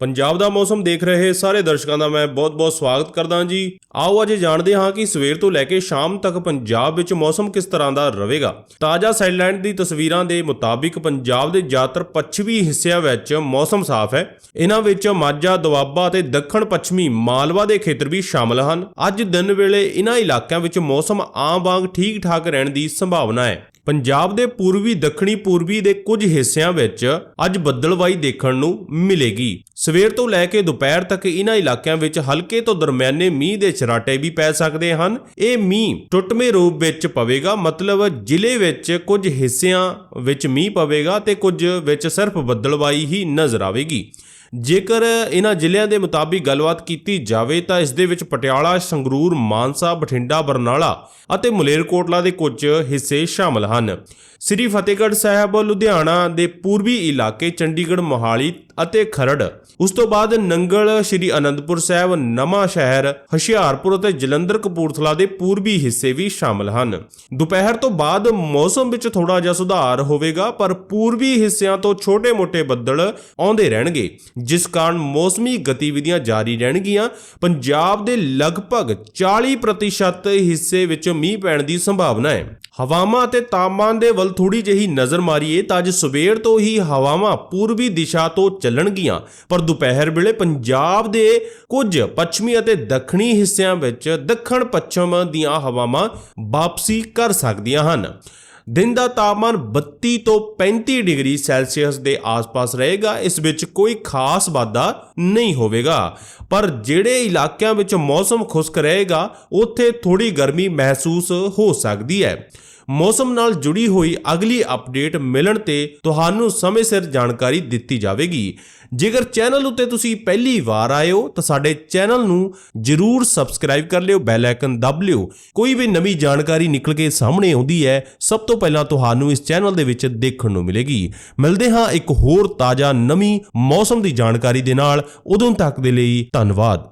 ਪੰਜਾਬ ਦਾ ਮੌਸਮ ਦੇਖ ਰਹੇ ਸਾਰੇ ਦਰਸ਼ਕਾਂ ਦਾ ਮੈਂ ਬਹੁਤ-ਬਹੁਤ ਸਵਾਗਤ ਕਰਦਾ ਜੀ। ਆਓ ਅੱਜ ਜਾਣਦੇ ਹਾਂ ਕਿ ਸਵੇਰ ਤੋਂ ਲੈ ਕੇ ਸ਼ਾਮ ਤੱਕ ਪੰਜਾਬ ਵਿੱਚ ਮੌਸਮ ਕਿਸ ਤਰ੍ਹਾਂ ਦਾ ਰਹੇਗਾ। ਤਾਜ਼ਾ ਸੈਟਲਾਈਟ ਦੀ ਤਸਵੀਰਾਂ ਦੇ ਮੁਤਾਬਿਕ ਪੰਜਾਬ ਦੇ ਜ਼ਿਆਦਾਤਰ ਪੱਛਮੀ ਹਿੱਸਿਆਂ ਵਿੱਚ ਮੌਸਮ ਸਾਫ਼ ਹੈ। ਇਹਨਾਂ ਵਿੱਚ ਮਾਝਾ, ਦੁਆਬਾ ਅਤੇ ਦੱਖਣ ਪੱਛਮੀ ਮਾਲਵਾ ਦੇ ਖੇਤਰ ਵੀ ਸ਼ਾਮਲ ਹਨ। ਅੱਜ ਦਿਨ ਵੇਲੇ ਇਹਨਾਂ ਇਲਾਕਿਆਂ ਵਿੱਚ ਮੌਸਮ ਆਮ ਵਾਂਗ ਠੀਕ-ਠਾਕ ਰਹਿਣ ਦੀ ਸੰਭਾਵਨਾ ਹੈ। ਪੰਜਾਬ ਦੇ ਪੂਰਬੀ, ਦੱਖਣੀ ਪੂਰਬੀ ਦੇ ਕੁਝ ਹਿੱਸਿਆਂ ਵਿੱਚ ਅੱਜ ਬੱਦਲਵਾਈ ਦੇਖਣ ਨੂੰ ਮਿਲੇਗੀ। ਸਵੇਰ ਤੋਂ ਲੈ ਕੇ ਦੁਪਹਿਰ ਤੱਕ ਇਹਨਾਂ ਇਲਾਕਿਆਂ ਵਿੱਚ ਹਲਕੇ ਤੋਂ ਦਰਮਿਆਨੇ ਮੀਂਹ ਦੇ ਛਰਾਟੇ ਵੀ ਪੈ ਸਕਦੇ ਹਨ। ਇਹ ਮੀਂਹ ਟੁੱਟਵੇਂ ਰੂਪ ਵਿੱਚ ਪਵੇਗਾ, ਮਤਲਬ ਜ਼ਿਲ੍ਹੇ ਵਿੱਚ ਕੁਝ ਹਿੱਸਿਆਂ ਵਿੱਚ ਮੀਂਹ ਪਵੇਗਾ ਤੇ ਕੁਝ ਵਿੱਚ ਸਿਰਫ ਬੱਦਲਵਾਈ ਹੀ ਨਜ਼ਰ ਆਵੇਗੀ। ਜੇਕਰ ਇਹਨਾਂ ਜ਼ਿਲ੍ਹਿਆਂ ਦੇ ਮੁਤਾਬਿਕ ਗੱਲਬਾਤ ਕੀਤੀ ਜਾਵੇ ਤਾਂ ਇਸ ਦੇ ਵਿੱਚ ਪਟਿਆਲਾ, ਸੰਗਰੂਰ, ਮਾਨਸਾ, ਬਠਿੰਡਾ, ਬਰਨਾਲਾ ਅਤੇ ਮਲੇਰਕੋਟਲਾ ਦੇ ਕੁਝ ਹਿੱਸੇ ਸ਼ਾਮਲ ਹਨ। ਸ੍ਰੀ ਫਤਿਹਗੜ੍ਹ ਸਾਹਿਬ, ਲੁਧਿਆਣਾ ਦੇ ਪੂਰਬੀ ਇਲਾਕੇ, ਚੰਡੀਗੜ੍ਹ, ਮੋਹਾਲੀ ਅਤੇ ਖਰੜ ਉਸ ਤੋਂ ਬਾਅਦ ਨੰਗਲ ਸ੍ਰੀ ਅਨੰਦਪੁਰ ਸਾਹਿਬ, ਨਵਾਂ ਸ਼ਹਿਰ, ਹੁਸ਼ਿਆਰਪੁਰ ਅਤੇ ਜਲੰਧਰ ਕਪੂਰਥਲਾ ਦੇ ਪੂਰਬੀ ਹਿੱਸੇ ਵੀ ਸ਼ਾਮਲ ਹਨ। ਦੁਪਹਿਰ ਤੋਂ ਬਾਅਦ ਮੌਸਮ ਵਿੱਚ ਥੋੜਾ ਜਿਹਾ ਸੁਧਾਰ ਹੋਵੇਗਾ, ਪਰ ਪੂਰਬੀ ਹਿੱਸਿਆਂ ਤੋਂ ਛੋਟੇ-ਮੋਟੇ ਬੱਦਲ ਆਉਂਦੇ ਰਹਿਣਗੇ, ਜਿਸ ਕਾਰਨ ਮੌਸਮੀ ਗਤੀਵਿਧੀਆਂ ਜਾਰੀ ਰਹਿਣਗੀਆਂ। ਪੰਜਾਬ ਦੇ ਲਗਭਗ 40% ਹਿੱਸੇ ਵਿੱਚ ਮੀਂਹ ਪੈਣ ਦੀ ਸੰਭਾਵਨਾ ਹੈ। ਹਵਾਵਾਂ ਅਤੇ ਤਾਪਮਾਨ ਦੇ ਵੱਲ ਥੋੜੀ ਜਿਹੀ ਨਜ਼ਰ ਮਾਰੀਏ ਤਾਂ ਅੱਜ ਸਵੇਰ ਤੋਂ ਹੀ ਹਵਾਵਾਂ ਪੂਰਬੀ ਦਿਸ਼ਾ ਤੋਂ ਚੱਲਣਗੀਆਂ। ਪਰ ਦੁਪਹਿਰ ਵੇਲੇ ਪੰਜਾਬ ਦੇ ਕੁਝ ਪੱਛਮੀ ਅਤੇ ਦੱਖਣੀ ਹਿੱਸਿਆਂ ਵਿੱਚ ਦੱਖਣ ਪੱਛਮ ਦੀਆਂ ਹਵਾਵਾਂ ਵਾਪਸੀ ਕਰ ਸਕਦੀਆਂ ਹਨ। ਦਿਨ ਦਾ ਤਾਪਮਾਨ 32 ਤੋਂ 35 ਡਿਗਰੀ ਸੈਲਸੀਅਸ ਦੇ ਆਸ-ਪਾਸ ਰਹੇਗਾ, ਇਸ ਵਿੱਚ ਕੋਈ ਖਾਸ ਵਾਧਾ ਨਹੀਂ ਹੋਵੇਗਾ। ਪਰ ਜਿਹੜੇ ਇਲਾਕਿਆਂ ਵਿੱਚ ਮੌਸਮ ਖੁਸ਼ਕ ਰਹੇਗਾ, ਉੱਥੇ ਥੋੜੀ ਗਰਮੀ ਮਹਿਸੂਸ ਹੋ ਸਕਦੀ ਹੈ। ਮੌਸਮ ਨਾਲ ਜੁੜੀ ਹੋਈ ਅਗਲੀ ਅਪਡੇਟ ਮਿਲਣ ਤੇ ਤੁਹਾਨੂੰ ਸਮੇਂ ਸਿਰ ਜਾਣਕਾਰੀ ਦਿੱਤੀ ਜਾਵੇਗੀ। ਜੇਕਰ ਚੈਨਲ ਉੱਤੇ ਤੁਸੀਂ ਪਹਿਲੀ ਵਾਰ ਆਏ ਹੋ, ਤਾਂ ਸਾਡੇ ਚੈਨਲ ਨੂੰ ਜਰੂਰ ਸਬਸਕ੍ਰਾਈਬ ਕਰ ਲਿਓ, ਬੈਲ ਆਈਕਨ ਦਬ ਲਿਓ। ਕੋਈ ਵੀ ਨਵੀਂ ਜਾਣਕਾਰੀ ਨਿਕਲ ਕੇ ਸਾਹਮਣੇ ਆਉਂਦੀ ਹੈ, ਸਭ ਤੋਂ ਪਹਿਲਾਂ ਤੁਹਾਨੂੰ ਇਸ ਚੈਨਲ ਦੇ ਵਿੱਚ ਦੇਖਣ ਨੂੰ ਮਿਲੇਗੀ। ਮਿਲਦੇ ਹਾਂ ਇੱਕ ਹੋਰ ਤਾਜ਼ਾ ਨਵੀਂ ਮੌਸਮ ਦੀ ਜਾਣਕਾਰੀ ਦੇ ਨਾਲ। ਉਦੋਂ ਤੱਕ ਦੇ ਲਈ ਧੰਨਵਾਦ।